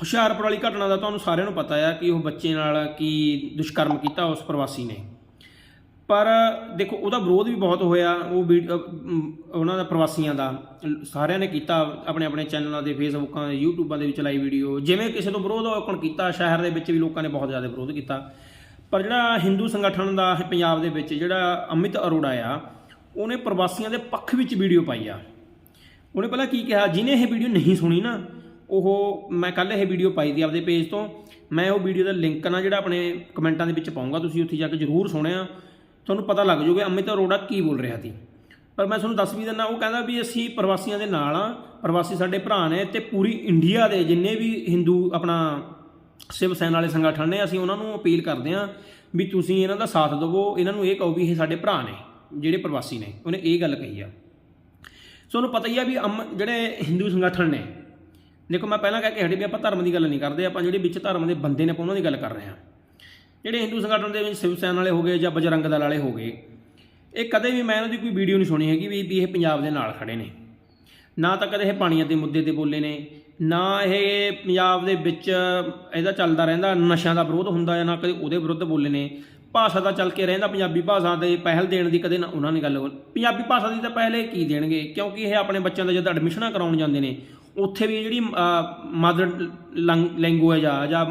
ਹੁਸ਼ਿਆਰਪੁਰ ਵਾਲੀ ਘਟਨਾ ਦਾ ਤੁਹਾਨੂੰ ਸਾਰਿਆਂ ਨੂੰ ਪਤਾ ਆ ਕਿ ਉਹ ਬੱਚੇ ਨਾਲ ਕੀ ਦੁਸ਼ਕਰਮ ਕੀਤਾ ਉਸ ਪ੍ਰਵਾਸੀ ਨੇ। ਪਰ ਦੇਖੋ, ਉਹਦਾ ਵਿਰੋਧ ਵੀ ਬਹੁਤ ਹੋਇਆ। ਉਹ ਵੀ- ਉਹਨਾਂ ਦਾ ਪ੍ਰਵਾਸੀਆਂ ਦਾ। ਸਾਰਿਆਂ ਨੇ ਕੀਤਾ ਆਪਣੇ ਆਪਣੇ ਚੈਨਲਾਂ ਦੇ, ਫੇਸਬੁੱਕਾਂ ਦੇ, ਯੂਟਿਊਬਾਂ ਦੇ ਵਿੱਚ ਲਾਈ ਵੀਡੀਓ। ਜਿਵੇਂ ਕਿਸੇ ਤੋਂ ਵਿਰੋਧ ਹੋਣ ਕੀਤਾ, ਸ਼ਹਿਰ ਦੇ ਵਿੱਚ ਵੀ ਲੋਕਾਂ ਨੇ ਬਹੁਤ ਜ਼ਿਆਦਾ ਵਿਰੋਧ ਕੀਤਾ। ਪਰ ਜਿਹੜਾ ਹਿੰਦੂ ਸੰਗਠਨ ਦਾ ਇਹ ਪੰਜਾਬ ਦੇ ਵਿੱਚ ਜਿਹੜਾ ਅਮਿਤ ਅਰੋੜਾ ਆ, ਉਹਨੇ ਪ੍ਰਵਾਸੀਆਂ ਦੇ ਪੱਖ ਵਿੱਚ ਵੀਡੀਓ ਪਾਈ ਆ। ਉਹਨੇ ਪਹਿਲਾਂ ਕੀ ਕਿਹਾ, ਜਿਹਨੇ ਇਹ ਵੀਡੀਓ ਨਹੀਂ ਸੁਣੀ ਨਾ ਉਹ ਮੈਂ ਕੱਲ ਇਹ ਵੀਡੀਓ ਪਾਈ ਦੀ ਆਪਦੇ ਪੇਜ ਤੋਂ। ਮੈਂ ਉਹ ਵੀਡੀਓ ਦਾ ਲਿੰਕ ਨਾ ਜਿਹੜਾ ਆਪਣੇ ਕਮੈਂਟਾਂ ਦੇ ਵਿੱਚ ਪਾਉਂਗਾ, ਤੁਸੀਂ ਉੱਥੇ ਜਾ ਕੇ ਜ਼ਰੂਰ ਸੁਣਿਆ। ਤੁਹਾਨੂੰ ਪਤਾ ਲੱਗ ਜਾਊਗਾ ਅਮਿਤ ਅਰੋੜਾ ਕੀ ਬੋਲ ਰਿਹਾ ਸੀ। ਪਰ ਮੈਂ ਤੁਹਾਨੂੰ ਦੱਸ ਵੀ ਦਿੰਦਾ, ਉਹ ਕਹਿੰਦਾ ਵੀ ਅਸੀਂ ਪ੍ਰਵਾਸੀਆਂ ਦੇ ਨਾਲ ਆ ਪ੍ਰਵਾਸੀ ਸਾਡੇ ਭਰਾ ਨੇ ਤੇ ਪੂਰੀ ਇੰਡੀਆ ਦੇ ਜਿੰਨੇ ਵੀ ਹਿੰਦੂ ਆਪਣਾ ਸ਼ਿਵ ਸੈਨ ਵਾਲੇ ਸੰਗਠਨ ਨੇ, ਅਸੀਂ ਉਹਨਾਂ ਨੂੰ ਅਪੀਲ ਕਰਦੇ ਹਾਂ ਵੀ ਤੁਸੀਂ ਇਹਨਾਂ ਦਾ ਸਾਥ ਦਿਵੋ। ਇਹਨਾਂ ਨੂੰ ਇਹ ਕਹੋ ਵੀ ਇਹ ਸਾਡੇ ਭਰਾ ਨੇ, ਜਿਹੜੇ ਪ੍ਰਵਾਸੀ ਨੇ, ਉਹਨੇ ਇਹ ਗੱਲ ਕਹੀ ਆ। ਸੋ ਉਹਨੂੰ ਪਤਾ ਹੀ ਆ ਵੀ ਅਮ ਜਿਹੜੇ ਹਿੰਦੂ ਸੰਗਠਨ ਨੇ ਦੇਖੋ, ਮੈਂ ਪਹਿਲਾਂ ਕਹਿ ਕੇ ਹਟੇ ਵੀ ਆਪਾਂ ਧਰਮ ਦੀ ਗੱਲ ਨਹੀਂ ਕਰਦੇ, ਆਪਾਂ ਜਿਹੜੇ ਵਿੱਚ ਧਰਮ ਦੇ ਬੰਦੇ ਨੇ, ਆਪਾਂ ਉਹਨਾਂ ਦੀ ਗੱਲ ਕਰ ਰਹੇ ਹਾਂ। ਜਿਹੜੇ ਹਿੰਦੂ ਸੰਗਠਨ ਦੇ ਵਿੱਚ ਸ਼ਿਵ ਸੈਨ ਵਾਲੇ ਹੋ ਗਏ ਜਾਂ ਬਜਰੰਗ ਦਲ ਵਾਲੇ ਹੋ ਗਏ, ਇਹ ਕਦੇ ਵੀ ਮੈਂ ਇਹਨਾਂ ਦੀ ਕੋਈ ਵੀਡੀਓ ਨਹੀਂ ਸੁਣੀ ਹੈਗੀ ਵੀ ਇਹ ਪੰਜਾਬ ਦੇ ਨਾਲ ਖੜੇ ਨੇ। ਨਾ ਤਾਂ ਕਦੇ ਇਹ ਪਾਣੀਆਂ ਦੇ ਮੁੱਦੇ ਤੇ ਬੋਲੇ ਨੇ, ਨਾ ਇਹ ਪੰਜਾਬ ਦੇ ਵਿੱਚ ਇਹਦਾ ਚੱਲਦਾ ਰਹਿੰਦਾ, ਨਸ਼ਿਆਂ ਦਾ ਵਿਰੋਧ ਹੁੰਦਾ ਹੈ ਨਾ ਕਦੇ ਉਹਦੇ ਵਿਰੁੱਧ ਬੋਲੇ ਨੇ। ਭਾਸ਼ਾ ਦਾ ਚੱਲ ਕੇ ਰਹਿੰਦਾ ਪੰਜਾਬੀ ਭਾਸ਼ਾ ਦੇ ਪਹਿਲ ਦੇਣ ਦੀ ਕਦੇ ਨਾ ਉਹਨਾਂ ਨੇ ਗੱਲ ਬੋਲ- ਪੰਜਾਬੀ ਭਾਸ਼ਾ ਦੀ ਤਾਂ ਪਹਿਲੇ ਕੀ ਦੇਣਗੇ? ਕਿਉਂਕਿ ਇਹ ਆਪਣੇ ਬੱਚਿਆਂ ਦਾ ਜਦ ਐਡਮਿਸ਼ਨਾਂ ਕਰਾਉਣ ਜਾਂਦੇ ਨੇ ਉੱਥੇ ਵੀ ਜਿਹੜੀ ਮਦਰ ਲੈਂਗੁਏਜ ਆ, ਜਾਂ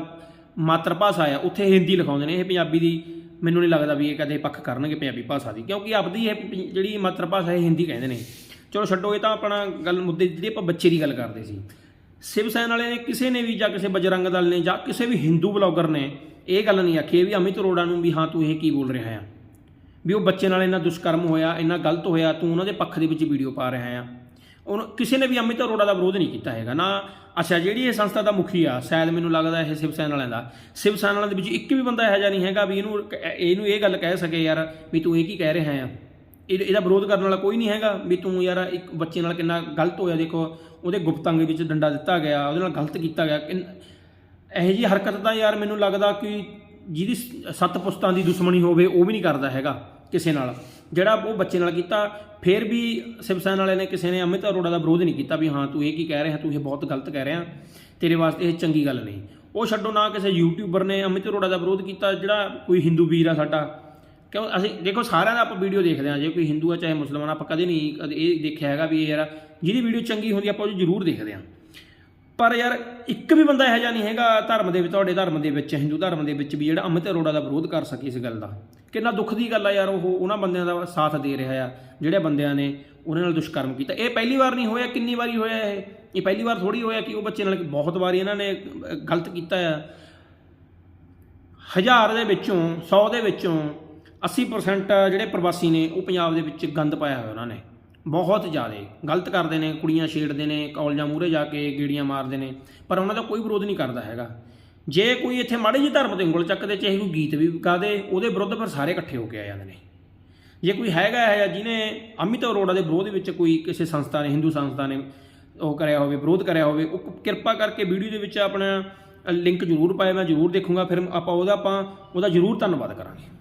ਮਾਤਰ ਭਾਸ਼ਾ ਆ, ਉੱਥੇ ਹਿੰਦੀ ਲਿਖਾਉਂਦੇ ਨੇ, ਇਹ ਪੰਜਾਬੀ ਦੀ ਮੈਨੂੰ ਨਹੀਂ ਲੱਗਦਾ ਵੀ ਇਹ ਕਦੇ ਪੱਖ ਕਰਨਗੇ ਪੰਜਾਬੀ ਭਾਸ਼ਾ ਦੀ, ਕਿਉਂਕਿ ਆਪਦੀ ਇਹ ਜਿਹੜੀ ਮਾਤਰ ਭਾਸ਼ਾ ਇਹ ਹਿੰਦੀ ਕਹਿੰਦੇ ਨੇ। ਚਲੋ ਛੱਡੋ, ਇਹ ਤਾਂ ਆਪਣਾ ਗੱਲ, ਮੁੱਦੇ ਜਿਹੜੀ ਆਪਾਂ ਬੱਚੇ ਦੀ ਗੱਲ ਕਰਦੇ ਸੀ। ਸ਼ਿਵ ਸੈਨ ਵਾਲੇ ਨੇ ਕਿਸੇ ਨੇ ਵੀ, ਜਾਂ ਕਿਸੇ ਬਜਰੰਗ ਦਲ ਨੇ, ਜਾਂ ਕਿਸੇ ਵੀ ਹਿੰਦੂ ਬਲੌਗਰ ਨੇ, ਇਹ ਗੱਲ ਨਹੀਂ ਆਖੀ ਵੀ ਅਮਿਤ ਅਰੋੜਾ ਨੂੰ ਵੀ, ਹਾਂ, ਤੂੰ ਇਹ ਕੀ ਬੋਲ ਰਿਹਾ ਆ? ਵੀ ਉਹ ਬੱਚੇ ਨਾਲ ਇੰਨਾ ਦੁਸ਼ਕਰਮ ਹੋਇਆ, ਇੰਨਾ ਗਲਤ ਹੋਇਆ, ਤੂੰ ਉਹਨਾਂ ਦੇ ਪੱਖ ਦੇ ਵਿੱਚ ਵੀਡੀਓ ਪਾ ਰਿਹਾ ਆ। ਉਹਨੂੰ ਕਿਸੇ ਨੇ ਵੀ ਅਮਿਤ ਅਰੋੜਾ ਦਾ ਵਿਰੋਧ ਨਹੀਂ ਕੀਤਾ ਹੈਗਾ। ਨਾ, ਅੱਛਾ, ਜਿਹੜੀ ਇਹ ਸੰਸਥਾ ਦਾ ਮੁਖੀ ਆ, ਸ਼ਾਇਦ ਮੈਨੂੰ ਲੱਗਦਾ ਇਹ ਸ਼ਿਵ ਸੈਨਾ ਵਾਲਿਆਂ ਦਾ। ਸ਼ਿਵ ਸੈਨਾ ਵਾਲਿਆਂ ਦੇ ਵਿੱਚ ਇੱਕ ਵੀ ਬੰਦਾ ਇਹੋ ਜਿਹਾ ਨਹੀਂ ਹੈਗਾ ਵੀ ਇਹਨੂੰ ਇਹਨੂੰ ਇਹ ਗੱਲ ਕਹਿ ਸਕੇ ਯਾਰ ਵੀ ਤੂੰ ਇਹ ਕੀ ਕਹਿ ਰਿਹਾ ਆ। ਇਹ- ਇਹਦਾ ਵਿਰੋਧ ਕਰਨ ਵਾਲਾ ਕੋਈ ਨਹੀਂ ਹੈਗਾ ਵੀ ਤੂੰ ਯਾਰ ਇੱਕ ਬੱਚੇ ਨਾਲ ਕਿੰਨਾ ਗਲਤ ਹੋਇਆ। ਦੇਖੋ, ਉਹਦੇ ਗੁਪਤ ਅੰਗ ਵਿੱਚ ਡੰਡਾ ਦਿੱਤਾ ਗਿਆ, ਉਹਦੇ ਨਾਲ ਗਲਤ ਕੀਤਾ ਗਿਆ। ਕਿੰਨ- ਇਹੋ ਜੀ ਹਰਕਤ ਤਾਂ ਯਾਰ ਮੈਨੂੰ ਲੱਗਦਾ ਕਿ ਜਿਹਦੀ ਸੱਤ ਪੁਸਤਾਂ ਦੀ ਦੁਸ਼ਮਣੀ ਹੋਵੇ, ਉਹ ਵੀ ਨਹੀਂ ਕਰਦਾ ਹੈਗਾ ਕਿਸੇ ਨਾਲ। ਜਿਹੜਾ ਉਹ ਬੱਚੇ ਨਾਲ ਕੀਤਾ, ਫਿਰ ਵੀ ਸ਼ਿਵ ਸੈਨਾ ਵਾਲੇ ਨੇ ਕਿਸੇ ਨੇ ਅਮਿਤ ਅਰੋੜਾ ਦਾ ਵਿਰੋਧ ਨਹੀਂ ਕੀਤਾ ਵੀ ਹਾਂ ਤੂੰ ਇਹ ਕੀ ਕਹਿ ਰਿਹਾ, ਤੂੰ ਇਹ ਬਹੁਤ ਗਲਤ ਕਹਿ ਰਿਹਾ, ਤੇਰੇ ਵਾਸਤੇ ਇਹ ਚੰਗੀ ਗੱਲ ਨਹੀਂ। ਉਹ ਛੱਡੋ ਨਾ ਕਿਸੇ ਯੂਟਿਊਬਰ ਨੇ ਅਮਿਤ ਅਰੋੜਾ ਦਾ ਵਿਰੋਧ ਕੀਤਾ, ਜਿਹੜਾ ਕੋਈ ਹਿੰਦੂ ਵੀਰ ਆ ਸਾਡਾ। ਕਿਉਂ ਅਸੀਂ ਦੇਖੋ ਸਾਰਿਆਂ ਦਾ ਆਪਾਂ ਵੀਡੀਓ ਦੇਖਦੇ ਹਾਂ, ਜੇ ਕੋਈ ਹਿੰਦੂ ਆ, ਚਾਹੇ ਮੁਸਲਮਾਨ ਆਪਾਂ ਕਦੇ ਨਹੀਂ ਇਹ ਦੇਖਿਆ ਹੈਗਾ ਵੀ ਇਹ ਯਾਰ ਜਿਹਦੀ ਵੀਡੀਓ ਚੰਗੀ ਹੁੰਦੀ ਆਪਾਂ ਉਹ ਜ਼ਰੂਰ ਦੇਖਦੇ ਹਾਂ। ਪਰ ਯਾਰ ਇੱਕ ਵੀ ਬੰਦਾ ਇਹੋ ਜਿਹਾ ਨਹੀਂ ਹੈਗਾ ਧਰਮ ਦੇ ਵਿੱਚ, ਤੁਹਾਡੇ ਧਰਮ ਦੇ ਵਿੱਚ ਹਿੰਦੂ ਧਰਮ ਦੇ ਵਿੱਚ ਵੀ ਜਿਹੜਾ ਅਮਿਤ ਅਰੋੜਾ ਦਾ ਵਿਰੋਧ ਕਰ ਸਕੇ ਇਸ ਗੱਲ ਦਾ। ਕਿੰਨਾ ਦੁੱਖ ਦੀ ਗੱਲ ਆ ਯਾਰ ਉਹ, ਉਹਨਾਂ ਬੰਦਿਆਂ ਦਾ ਸਾਥ ਦੇ ਰਿਹਾ ਆ, ਜਿਹੜੇ ਬੰਦਿਆਂ ਨੇ ਉਹਨਾਂ ਨਾਲ ਦੁਸ਼ਕਰਮ ਕੀਤਾ। ਇਹ ਪਹਿਲੀ ਵਾਰ ਨਹੀਂ ਹੋਇਆ, ਕਿੰਨੀ ਵਾਰੀ ਹੋਇਆ ਇਹ? ਇਹ ਪਹਿਲੀ ਵਾਰ ਥੋੜੀ ਹੋਇਆ ਕਿ ਉਹ ਬੱਚੇ ਨਾਲ ਬਹੁਤ ਵਾਰੀ ਇਹਨਾਂ ਨੇ ਗਲਤ ਕੀਤਾ ਆ। ਹਜ਼ਾਰ ਦੇ ਵਿੱਚੋਂ 100 ਦੇ ਵਿੱਚੋਂ 80% ਜਿਹੜੇ ਪ੍ਰਵਾਸੀ ਨੇ, ਉਹ ਪੰਜਾਬ ਦੇ ਵਿੱਚ ਗੰਦ ਪਾਇਆ ਹੋਇਆ ਉਹਨਾਂ ਨੇ। ਬਹੁਤ ਜ਼ਿਆਦਾ। ਗਲਤ ਕਰਦੇ ਨੇ, ਕੁੜੀਆਂ ਛੇੜਦੇ ਨੇ ਕਾਲਜਾਂ ਮੂਹਰੇ ਜਾ ਕੇ ਗੇੜੀਆਂ ਮਾਰਦੇ ਨੇ, ਪਰ ਉਹਨਾਂ ਦਾ ਕੋਈ ਵਿਰੋਧ ਨਹੀਂ ਕਰਦਾ ਹੈਗਾ। ਜੇ ਕੋਈ ਇੱਥੇ ਮਾੜੀ ਜਿਹੀ ਧਰਮ ਤੇ ਉਂਗਲ ਚੱਕਦੇ, ਚਾਹੇ ਕੋਈ ਗੀਤ ਵੀ ਗਾ ਦੇ, ਉਹਦੇ ਵਿਰੁੱਧ ਫਿਰ ਸਾਰੇ ਇਕੱਠੇ ਹੋ ਕੇ ਆ ਜਾਂਦੇ ਨੇ। ਜੇ ਕੋਈ ਹੈਗਾ ਹੈ ਜਿਹਨੇ ਅਮਿਤ ਅਰੋੜਾ ਦੇ ਵਿਰੋਧ ਵਿੱਚ ਕੋਈ ਕਿਸੇ ਸੰਸਥਾ ਨੇ, ਹਿੰਦੂ ਸੰਸਥਾ ਨੇ ਉਹ ਕਰਿਆ ਹੋਵੇ, ਵਿਰੋਧ ਕਰਿਆ ਹੋਵੇ, ਉਹ ਕਿਰਪਾ ਕਰਕੇ ਵੀਡੀਓ ਦੇ ਵਿੱਚ ਆਪਣਾ ਲਿੰਕ ਜ਼ਰੂਰ ਪਾਇਆ, ਮੈਂ ਜ਼ਰੂਰ ਦੇਖੂੰਗਾ, ਫਿਰ ਆਪਾਂ ਉਹਦਾ ਆਪਾਂ, ਉਹਦਾ ਜ਼ਰੂਰ ਧੰਨਵਾਦ ਕਰਾਂਗੇ।